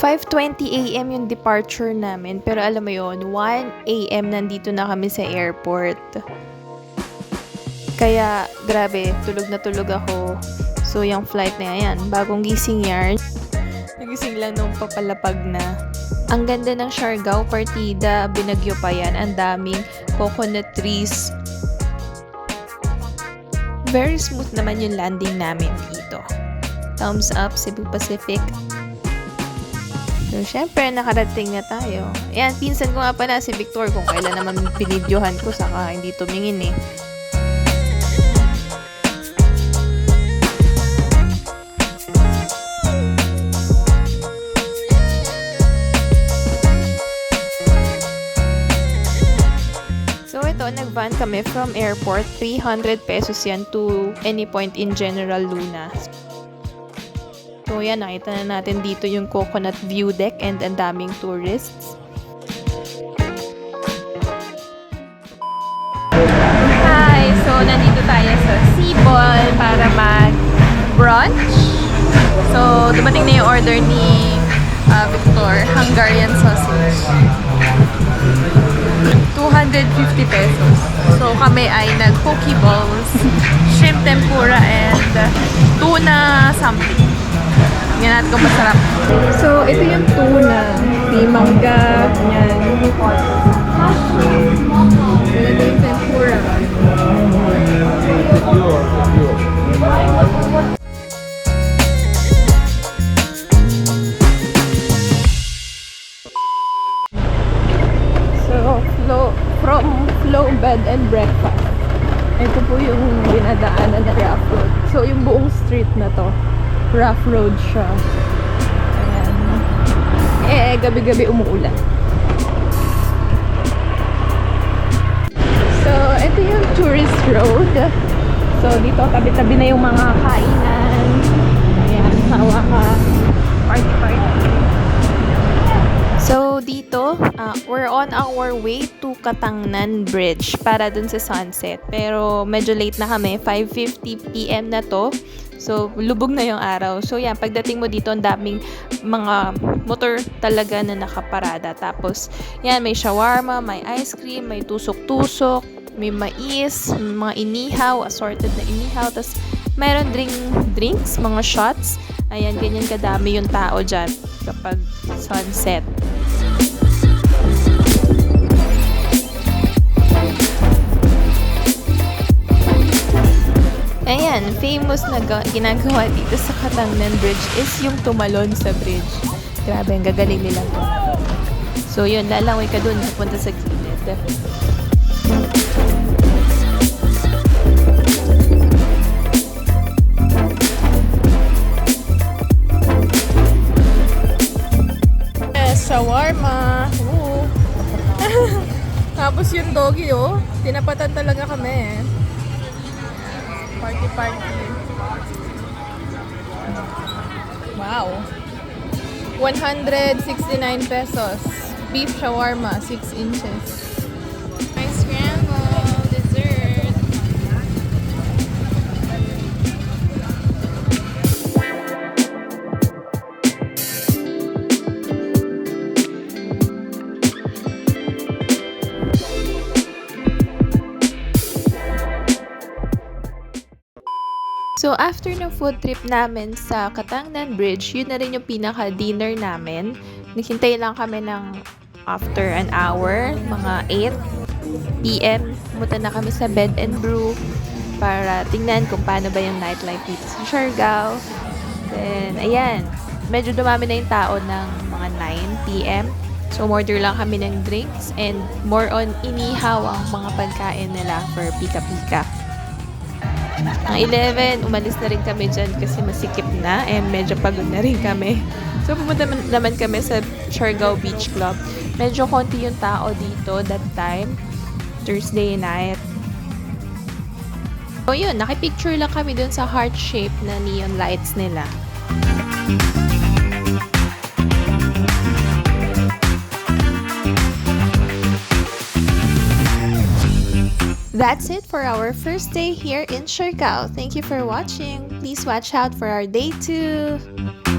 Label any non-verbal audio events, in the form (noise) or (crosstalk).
5.20 a.m. yung departure namin. Pero alam mo yon 1 a.m. nandito na kami sa airport. Kaya, grabe, tulog na tulog ako. So, yung flight na yan, bagong gising yan. Nagising lang nung papalapag na. Ang ganda ng Siargao Partida, binagyo pa yan. Ang daming coconut trees. Very smooth naman yung landing namin dito. Thumbs up, Cebu Pacific. So, syempre, nakarating na tayo. Ayan, pinsan ko nga pala si Victor kung kailan naman pinidyohan ko, saka hindi tumingin eh. So ito, nag-van kami from airport. 300 pesos yan to any point in General Luna. So yan, nakita na natin dito yung coconut view deck and ang daming tourists. Hi! So, nandito tayo sa Seaball para mag-brunch. So, dumating na yung order ni uh, Victor, Hungarian sausage. 250 pesos. So, kami ay nag-poke balls, shrimp tempura, and tuna something. Tingnan natin kung masarap. So, ito yung tuna. May mangga, yan. Ito yung tempura. So, flow, from Flow Bed and Breakfast. Ito po yung dinadaanan na road. So, yung buong street na to, rough road siya. Ayan. Eh, gabi-gabi umuulan. So, ito yung tourist road. So, dito tabi-tabi na yung mga kainan. Ayan, hawa ka. Party, party. So, dito, ah, we're on our way to Katangnan Bridge para dun sa sunset. Pero medyo late na kami, 5.50pm na to. So, lubog na yung araw. So, yan, pagdating mo dito, ang daming mga motor talaga na nakaparada. Tapos, yan, may shawarma, may ice cream, may tusok-tusok, may mais, mga inihaw, assorted na inihaw. Tapos, mayroon drink, drinks, mga shots. Ayan, ganyan kadami yung tao dyan kapag sunset. Ayan, famous na ga- ginagawa dito sa Katangnan Bridge is yung tumalon sa bridge. Grabe, ang gagaling nila. So yun, lalangoy ka dun, punta sa gilid. Shawarma. Ooh. (laughs) Tapos yung doggy, oh. Tinapatan talaga kami. Party, party. Wow. 169 pesos. Beef shawarma, 6 inches. So, after ng food trip namin sa Katangnan Bridge, yun na rin yung pinaka-dinner namin. Naghintay lang kami ng after an hour, mga 8 p.m. Pumunta na kami sa Bed and Brew para tingnan kung paano ba yung nightlife dito sa Siargao. Then, ayan, medyo dumami na yung tao ng mga 9 p.m. So, order lang kami ng drinks and more on inihaw ang mga pagkain nila for pika-pika. Ang 11, umalis na rin kami dyan kasi masikip na and medyo pagod na rin kami. So, pumunta man- naman kami sa Siargao Beach Club. Medyo konti yung tao dito that time. Thursday night. So, yun. Nakipicture lang kami dun sa heart shape na neon lights nila. That's it for our first day here in Siargao. Thank you for watching. Please watch out for our day 2.